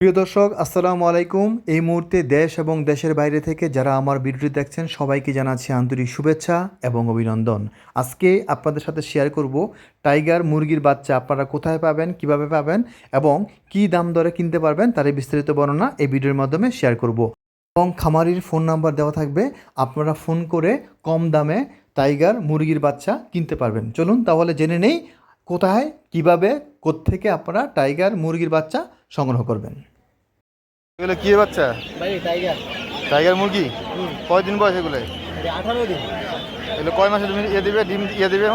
প্রিয় দর্শক, আসসালামু আলাইকুম। এই মুহূর্তে দেশ এবং দেশের বাইরে থেকে যারা আমার ভিডিওটি দেখছেন, সবাইকে জানাচ্ছি আন্তরিক শুভেচ্ছা এবং অভিনন্দন। আজকে আপনাদের সাথে শেয়ার করব টাইগার মুরগির বাচ্চা। আপনারা কোথায় পাবেন, কীভাবে পাবেন এবং কি দাম দরে কিনতে পারবেন তার বিস্তারিত বর্ণনা এই ভিডিওর মাধ্যমে শেয়ার করব। এবং খামারির ফোন নাম্বার দেওয়া থাকবে। আপনারা ফোন করে কম দামে টাইগার মুরগির বাচ্চা কিনতে পারবেন। চলুন তাহলে জেনে নেই কোথায়, কীভাবে, কোত্থেকে আপনারা টাইগার মুরগির বাচ্চা সংগ্রহ করবেন। এগুলো কি বাচ্চা? টাইগার টাইগার মুরগি? কয়দিন বয়স এগুলো? আঠারো দিন। এগুলো কয় মাসে তুমি ইয়ে দিবে? ডিম ইয়ে দিবে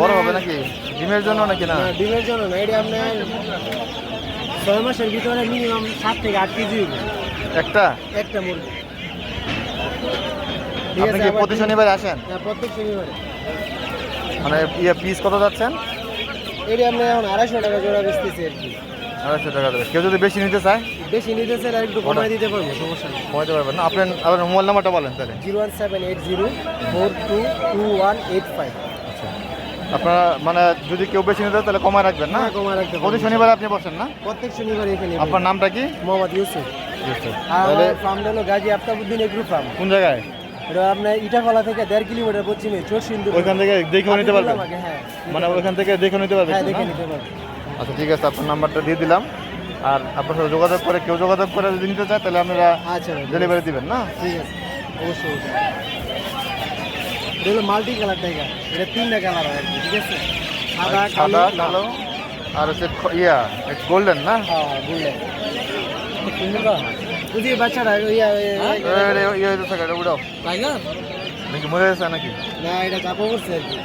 বড় হবে নাকি? ডিমের জন্য নাকি না? ডিমের জন্য না এটি আপনার ছয় মাসের ভিতরে মিনিমাম সাত থেকে আট কেজি একটা? একটা মুরগি। আপনি কি প্রতি শনিবার আসেন? হ্যাঁ, প্রত্যেক শনিবারে। মানে ইয়ে পিস কত যাচ্ছেন? এটি আমরা এখন আড়াইশো টাকা জোড়া বেচতেছি আর কি। আড়াইশো টাকা দেবে। কেউ যদি বেশি নিতে চায় বেশি নিতে চাইলে আর একটু কমাই দিতে পারব সমস্যা নেই। কমাইতে পারবেন না। আপনার আপনার মোবাইল নাম্বারটা বলেন তাহলে। Zero one seven eight zero four two two one eight five. আপনারা মানে যদি কেউ বেশি নিতে তাহলে কমায় রাখবেন না? হ্যাঁ কমাই রাখতে প্রতি শনিবার আপনি বসেন না? প্রত্যেক শনিবার এখানে আপনার নামটা কি? মোহাম্মদ ইউসুফ। আর তাহলে ফার্মটা হলো গাজী আফতাবুদ্দিন এগ্রো ফার্ম কোন জায়গায়? এটা আপনার ইটাফলা থেকে দেড় কিলোমিটার পশ্চিমে চোর সিন্ধু ওইখান থেকে দেখেও নিতে পারবেন। হ্যাঁ। মানে ওইখান থেকে দেখে নিতে পারবেন হ্যাঁ দেখে নিতে পারবেন। আচ্ছা ঠিক আছে আপনার নাম্বারটা দিয়ে দিলাম। আর আপনার সাথে যোগাযোগ করে কেউ যোগাযোগ করে যদি নিতে চায় তাহলে আপনারা আচ্ছা ডেলিভারি দিবেন না? ঠিক আছে। অবশ্যই এটা হলো মাল্টি কালার টাইগার এটা তিনটা কালার হয় কি ঠিক আছে? সাদা সাদা কালো কালো আর হচ্ছে ইয়া গোল্ডেন না? হ্যাঁ বুঝি বাচ্চাটা ইয়া ইয়ে থাকে, উড়াও। টাইগার নাকি মরে গেছে নাকি? না এটা চাপা পড়ছে আর কি।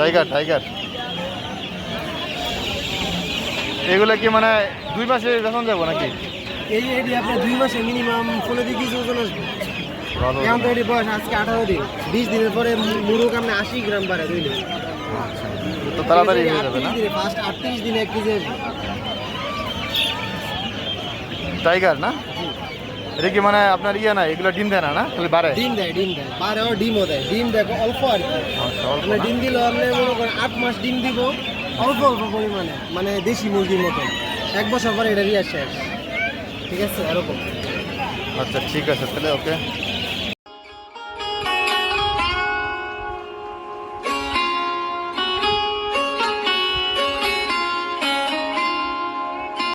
টাইগার টাইগার এগুলো কি মানে দুই মাসে বেতন যাব নাকি? এই এটি আপনার দুই মাসে মিনিমাম ষোলো দিন কিছু ওজন আসবে এখন তো এটি বয়স আজকে আঠারো দিন। বিশ দিনের পরে মুরুক আপনি আশি গ্রাম বাড়ে দুই দিন। তো তাড়াতাড়ি হয়ে যাবে না? ফার্স্ট আটত্রিশ দিনে এক কেজি আসবে। টাইগার না? এটা কি মানে আপনার ইয়ে না এগুলো ডিম দেয় না না? খালি বাড়ে ডিম দেয় ডিম দেয়। বারেও ডিমও দেয়। ডিম দেখো অল্প আর কি। আচ্ছা? ডিম দিলেও আপনি মনে করেন আট মাস ডিম দিব। অল্প অল্প পরিমাণে মানে দেশি মুরগির মতন। এক বছর পরে এটা রিয়ার শেষ ঠিক আছে? এরকম আচ্ছা ঠিক আছে, তাহলে ওকে।